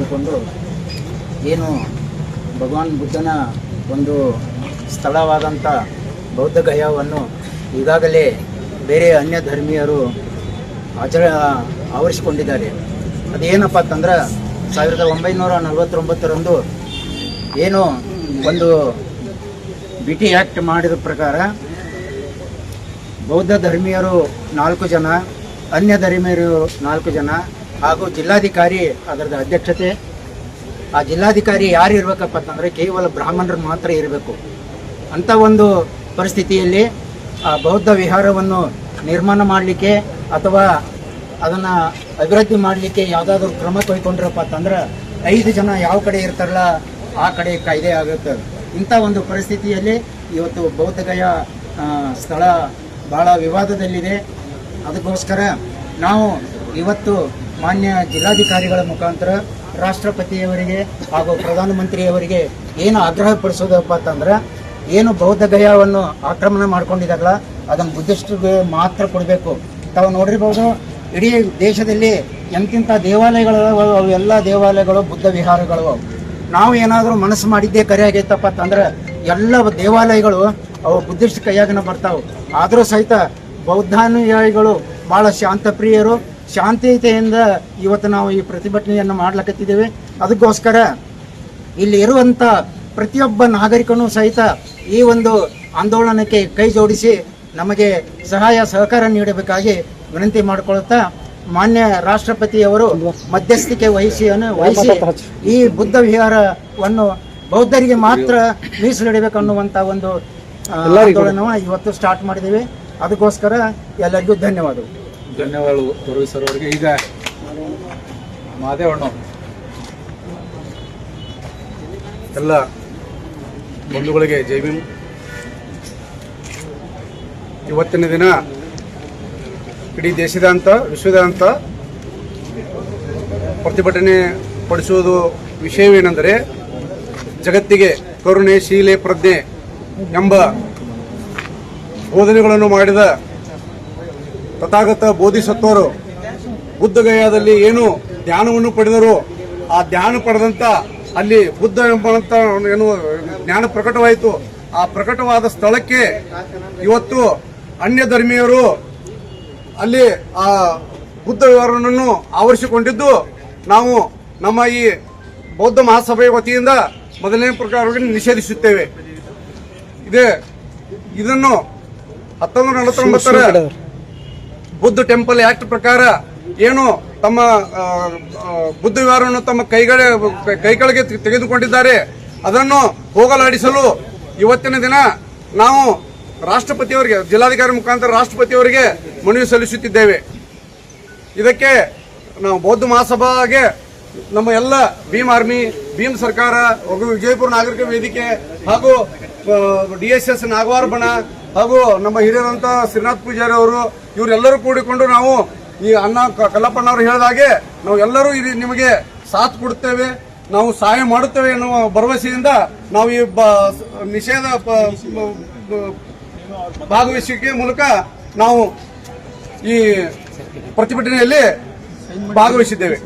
ಮಾಡಿಕೊಂಡು ಏನು ಭಗವಾನ್ ಬುದ್ಧನ ಒಂದು ಸ್ಥಳವಾದಂಥ ಬೌದ್ಧ ಗಯಾವನ್ನು ಈಗಾಗಲೇ ಬೇರೆ ಅನ್ಯ ಧರ್ಮೀಯರು ಆಚರ ಆವರಿಸಿಕೊಂಡಿದ್ದಾರೆ. ಅದೇನಪ್ಪ ಅಂತಂದ್ರೆ ಸಾವಿರದ ಒಂಬೈನೂರ ನಲವತ್ತೊಂಬತ್ತರಂದು ಏನು ಒಂದು ಬಿ ಟಿ ಆ್ಯಕ್ಟ್ ಮಾಡಿದ ಪ್ರಕಾರ ಬೌದ್ಧ ಧರ್ಮೀಯರು ನಾಲ್ಕು ಜನ, ಅನ್ಯ ಧರ್ಮೀಯರು ನಾಲ್ಕು ಜನ ಹಾಗೂ ಜಿಲ್ಲಾಧಿಕಾರಿ ಅದರದ ಅಧ್ಯಕ್ಷತೆ. ಆ ಜಿಲ್ಲಾಧಿಕಾರಿ ಯಾರು ಇರಬೇಕಪ್ಪ ಅಂತಂದರೆ ಕೇವಲ ಬ್ರಾಹ್ಮಣರು ಮಾತ್ರ ಇರಬೇಕು. ಅಂಥ ಒಂದು ಪರಿಸ್ಥಿತಿಯಲ್ಲಿ ಆ ಬೌದ್ಧ ವಿಹಾರವನ್ನು ನಿರ್ಮಾಣ ಮಾಡಲಿಕ್ಕೆ ಅಥವಾ ಅದನ್ನು ಅಭಿವೃದ್ಧಿ ಮಾಡಲಿಕ್ಕೆ ಯಾವುದಾದ್ರೂ ಕ್ರಮ ಕೈಗೊಂಡ್ರಪ್ಪ ಅಂತಂದ್ರೆ ಐದು ಜನ ಯಾವ ಕಡೆ ಇರ್ತಾರಲ್ಲ ಆ ಕಡೆ ಕಾಯ್ದೆ ಆಗುತ್ತೆ. ಇಂಥ ಒಂದು ಪರಿಸ್ಥಿತಿಯಲ್ಲಿ ಇವತ್ತು ಬೌದ್ಧಗಯ ಸ್ಥಳ ಭಾಳ ವಿವಾದದಲ್ಲಿದೆ. ಅದಕ್ಕೋಸ್ಕರ ನಾವು ಇವತ್ತು ಮಾನ್ಯ ಜಿಲ್ಲಾಧಿಕಾರಿಗಳ ಮುಖಾಂತರ ರಾಷ್ಟ್ರಪತಿಯವರಿಗೆ ಹಾಗೂ ಪ್ರಧಾನಮಂತ್ರಿಯವರಿಗೆ ಏನು ಆಗ್ರಹ ಪಡಿಸೋದಪ್ಪ ಅಂತಂದ್ರೆ, ಏನು ಬೌದ್ಧ ಗಯಾವನ್ನು ಆಕ್ರಮಣ ಮಾಡ್ಕೊಂಡಿದ್ದಾಗಲ್ಲ ಅದನ್ನು ಬುದ್ಧಿಸ್ಟ್ರಿಗೆ ಮಾತ್ರ ಕೊಡಬೇಕು. ತಾವು ನೋಡಿರ್ಬೋದು, ಇಡೀ ದೇಶದಲ್ಲಿ ಎಂತಿಂಥ ದೇವಾಲಯಗಳು ಎಲ್ಲ ದೇವಾಲಯಗಳು, ಬುದ್ಧ ವಿಹಾರಗಳು. ನಾವು ಏನಾದರೂ ಮನಸ್ಸು ಮಾಡಿದ್ದೇ ಕರೆ ಆಗೈತಪ್ಪ ಅಂತಂದ್ರೆ, ಎಲ್ಲ ದೇವಾಲಯಗಳು ಅವು ಬುದ್ಧಿಸ್ಟ್ ಕೈಯಾಗನ ಬರ್ತಾವೆ. ಆದರೂ ಸಹಿತ ಬೌದ್ಧಾನುಯಾಯಿಗಳು ಭಾಳ ಶಾಂತಪ್ರಿಯರು. ಶಾಂತಿಯುತೆಯಿಂದ ಇವತ್ತು ನಾವು ಈ ಪ್ರತಿಭಟನೆಯನ್ನು ಮಾಡ್ಲಕತ್ತಿದ್ದೇವೆ. ಅದಕ್ಕೋಸ್ಕರ ಇಲ್ಲಿ ಇರುವಂಥ ಪ್ರತಿಯೊಬ್ಬ ನಾಗರಿಕನೂ ಸಹಿತ ಈ ಒಂದು ಆಂದೋಲನಕ್ಕೆ ಕೈ ಜೋಡಿಸಿ ನಮಗೆ ಸಹಾಯ ಸಹಕಾರ ನೀಡಬೇಕಾಗಿ ವಿನಂತಿ ಮಾಡಿಕೊಳ್ಳುತ್ತಾ ಮಾನ್ಯ ರಾಷ್ಟ್ರಪತಿಯವರು ಮಧ್ಯಸ್ಥಿಕೆ ವಹಿಸಿ ವಹಿಸಿ ಈ ಬುದ್ಧ ವಿಹಾರವನ್ನು ಬೌದ್ಧರಿಗೆ ಮಾತ್ರ ಮೀಸಲಿಡಬೇಕು ಅನ್ನುವಂಥ ಒಂದು ಆಂದೋಲನವನ್ನು ಇವತ್ತು ಸ್ಟಾರ್ಟ್ ಮಾಡಿದ್ದೀವಿ. ಅದಕ್ಕೋಸ್ಕರ ಎಲ್ಲರಿಗೂ ಧನ್ಯವಾದಗಳು. ಧನ್ಯವಾದಗಳು ತೊರವಿ ಸರ್ ಅವರಿಗೆ. ಈಗ ಮಾದೇವಣ್ಣ ಎಲ್ಲ ಬಂಧುಗಳಿಗೆ ಜೈ ಭೀಮ್. ಇವತ್ತಿನ ದಿನ ಇಡೀ ದೇಶದಾದ್ಯಂತ ವಿಶ್ವದಾದ್ಯಂತ ಪ್ರತಿಭಟನೆ ಪಡಿಸುವುದು ವಿಷಯವೇನೆಂದರೆ ಜಗತ್ತಿಗೆ ಕರುಣೆ, ಶೀಲೆ, ಪ್ರಜ್ಞೆ ಎಂಬ ಬೋಧನೆಗಳನ್ನು ಮಾಡಿದ ತಥಾಗತ ಬೋಧಿಸತ್ವರು ಬುದ್ಧಗಯಾದಲ್ಲಿ ಏನು ಧ್ಯಾನವನ್ನು ಪಡೆದರು ಆ ಧ್ಯಾನ ಪಡೆದಂತ ಅಲ್ಲಿ ಬುದ್ಧ ಎಂಬಂತ ಏನು ಜ್ಞಾನ ಪ್ರಕಟವಾಯಿತು. ಆ ಪ್ರಕಟವಾದ ಸ್ಥಳಕ್ಕೆ ಇವತ್ತು ಅನ್ಯ ಧರ್ಮೀಯರು ಅಲ್ಲಿ ಆ ಬುದ್ಧ ವಿವರಣನ್ನು ಆವರಿಸಿಕೊಂಡಿದ್ದು ನಾವು ನಮ್ಮ ಈ ಬೌದ್ಧ ಮಹಾಸಭೆಯ ವತಿಯಿಂದ ಮೊದಲನೇ ಪ್ರಕಾರವಾಗಿ ನಿಷೇಧಿಸುತ್ತೇವೆ. ಇದೇ ಇದನ್ನು ಹತ್ತೊಂಬತ್ತು ನಲವತ್ತೊಂಬತ್ತರ ಬುದ್ಧ ಟೆಂಪಲ್ ಆಕ್ಟ್ ಪ್ರಕಾರ ಏನು ತಮ್ಮ ಬುದ್ಧ ವಿಹಾರವನ್ನು ತಮ್ಮ ಕೈಗಳ, ಕೈಗಳಿಗೆ ತೆಗೆದುಕೊಂಡಿದ್ದಾರೆ. ಅದನ್ನು ಹೋಗಲಾಡಿಸಲು ಇವತ್ತಿನ ದಿನ ನಾವು ರಾಷ್ಟ್ರಪತಿಯವರಿಗೆ, ಜಿಲ್ಲಾಧಿಕಾರಿ ಮುಖಾಂತರ ರಾಷ್ಟ್ರಪತಿಯವರಿಗೆ ಮನವಿ ಸಲ್ಲಿಸುತ್ತಿದ್ದೇವೆ. ಇದಕ್ಕೆ ನಾವು ಬೌದ್ಧ ಮಹಾಸಭಾಗೆ ನಮ್ಮ ಎಲ್ಲ ಭೀಮ್ ಆರ್ಮಿ, ಭೀಮ್ ಸರ್ಕಾರ, ಹಾಗೂ ವಿಜಯಪುರ ನಾಗರಿಕ ವೇದಿಕೆ ಹಾಗೂ ಡಿ ಎಸ್ ಎಸ್ ಹಾಗೂ ನಮ್ಮ ಹಿರಿಯರಂತ ಶ್ರೀನಾಥ್ ಪೂಜಾರಿ ಅವರು, ಇವರೆಲ್ಲರೂ ಕೂಡಿಕೊಂಡು ನಾವು ಈ ಅಣ್ಣ ಕ- ಹೇಳಿದಾಗೆ ನಾವು ಎಲ್ಲರೂ ಇಲ್ಲಿ ನಿಮಗೆ ಸಾಥ್ ಕೊಡುತ್ತೇವೆ, ನಾವು ಸಹಾಯ ಮಾಡುತ್ತೇವೆ ಎನ್ನುವ ಭರವಸೆಯಿಂದ ನಾವು ಈ ನಿಷೇಧ ಭಾಗವಹಿಸುವಿಕೆ ಮೂಲಕ ನಾವು ಈ ಪ್ರತಿಭಟನೆಯಲ್ಲಿ ಭಾಗವಹಿಸಿದ್ದೇವೆ.